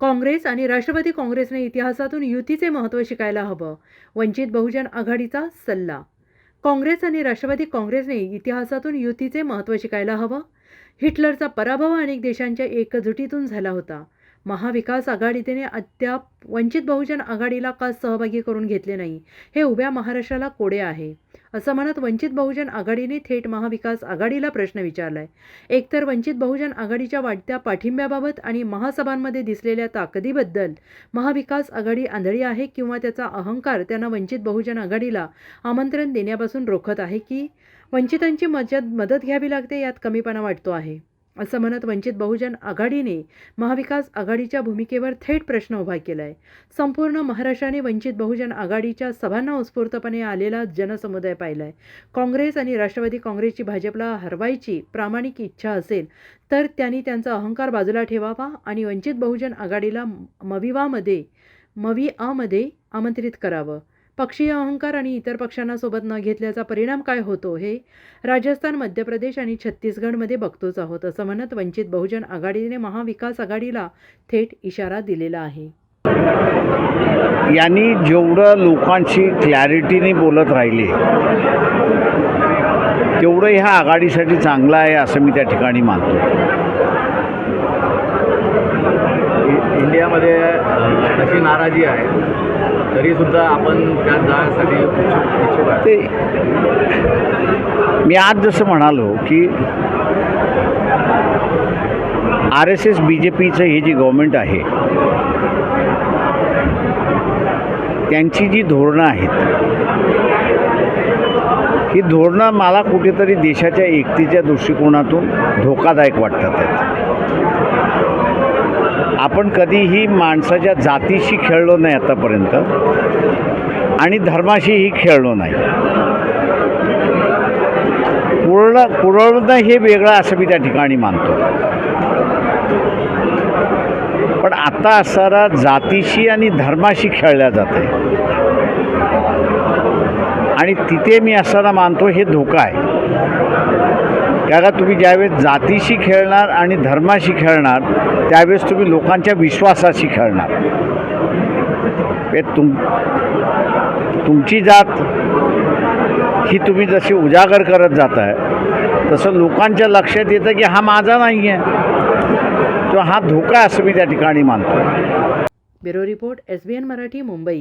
काँग्रेस आणि राष्ट्रवादी काँग्रेसने इतिहासातून युतीचे महत्त्व शिकायला हवं वंचित बहुजन आघाडीचा सल्ला. काँग्रेस आणि राष्ट्रवादी काँग्रेसने इतिहासातून युतीचे महत्त्व शिकायला हवं. हिटलरचा पराभव अनेक देशांच्या एकजुटीतून झाला होता. महाविकास आघाडीने अद्याप वंचित बहुजन आघाडीला का सहभागी करून घेतले नाही हे उभ्या महाराष्ट्राला कोडे आहे. असं म्हणत वंचित बहुजन आघाडीने थेट महाविकास आघाडीला प्रश्न विचारलाय. एकतर वंचित बहुजन आघाडीच्या वाढत्या पाठिंब्याबाबत आणि महासभांमध्ये दिसलेल्या ताकदीबद्दल महाविकास आघाडी आंधळी आहे किंवा त्याचा अहंकार त्यांना वंचित बहुजन आघाडीला आमंत्रण देण्यापासून रोखत आहे की वंचितांची मजत मदत घ्यावी लागते यात कमीपणा वाटतो आहे. असं म्हणत वंचित बहुजन आघाडीने महाविकास आघाडीच्या भूमिकेवर थेट प्रश्न उभा केला आहे संपूर्ण महाराष्ट्राने वंचित बहुजन आघाडीच्या सभांना उत्स्फूर्तपणे आलेला जनसमुदाय पाहिला आहे काँग्रेस आणि राष्ट्रवादी काँग्रेसची भाजपला हरवायची प्रामाणिक इच्छा असेल तर त्यांनी त्यांचा अहंकार बाजूला ठेवावा आणि वंचित बहुजन आघाडीला मविवामध्ये मविआमध्ये आमंत्रित करावं. पक्षीय अहंकार आणि इतर पक्षांना सोबत न घेतल्याचा परिणाम काय होतो हे राजस्थान मध्य प्रदेश आणि छत्तीसगडमध्ये बघतोच आहोत असं म्हणत वंचित बहुजन आघाडीने महाविकास आघाडीला थेट इशारा दिलेला आहे. यांनी जेवढं लोकांशी क्लॅरिटीने बोलत राहिले तेवढं ह्या आघाडीसाठी चांगलं आहे असं मी त्या ठिकाणी मानतो. इंडियामध्ये तशी नाराजी आहे. तरीसुद्धा आपण त्यात जाण्यासाठी इच्छुक आहे ते मी आज जसं म्हणालो की R S S B J पीचं हे जी गव्हर्मेंट आहे त्यांची जी धोरणं आहेत ही धोरणं मला कुठेतरी देशाच्या एकतीच्या दृष्टिकोनातून धोकादायक वाटतात. आहेत आपण कधीही माणसाच्या जातीशी खेळलो नाही आतापर्यंत. आणि धर्माशीही खेळलो नाही. कुरळ कुरळणं हे वेगळं असं मी त्या ठिकाणी मानतो. पण आता असणारा जातीशी आणि धर्माशी खेळल्या जाते. आणि तिथे मी असताना मानतो हे धोका आहे. कारण तुम्ही ज्यावेळेस जातीशी खेळणार आणि धर्माशी खेळणार त्यावेळेस तुम्ही लोकांच्या विश्वासाशी खेळणार. हे तुम तुमची जात ही तुम्ही जशी उजागर करत जात आहे तसं लोकांच्या लक्षात येतं की हा माझा नाही आहे तो हा धोका असं मी त्या ठिकाणी मानतो. Bureau report S B N Marathi Mumbai.